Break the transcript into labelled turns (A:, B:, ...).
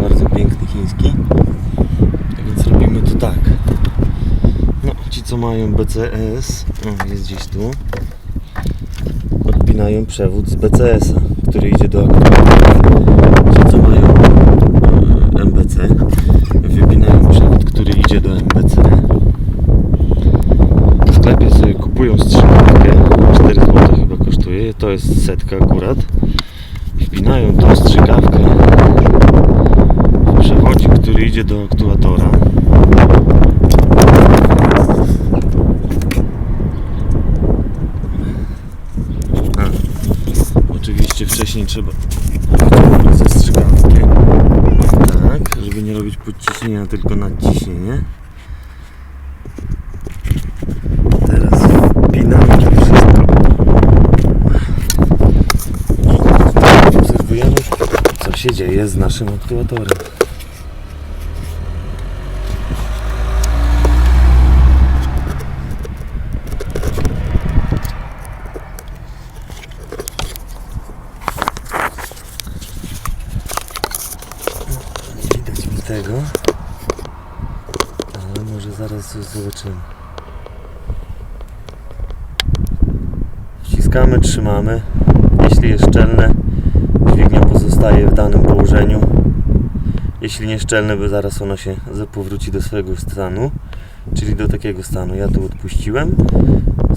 A: bardzo piękny chiński. Tak więc robimy to tak. No, ci co mają BCS, o, jest gdzieś tu, odpinają przewód z BCS-a, który idzie do aktuatora. Ci co mają e, MBC, wypinają przewód, który idzie do MBC. W sklepie sobie kupują strzykawkę, 4 zł chyba kosztuje, to jest setka akurat. Wpinają tą strzykawkę w przewodzik, który idzie do aktuatora. A, oczywiście wcześniej trzeba ze strzykawki. Tak, żeby nie robić podciśnienia, tylko nadciśnienie. Teraz wpinamy to wszystko. Obserwujemy, co się dzieje z naszym aktuatorem. Tego, ale może zaraz zobaczymy. Wciskamy, trzymamy. Jeśli jest szczelne, dźwignia pozostaje w danym położeniu. Jeśli nieszczelne, bo zaraz ono się powróci do swojego stanu, czyli do takiego stanu. Ja tu odpuściłem.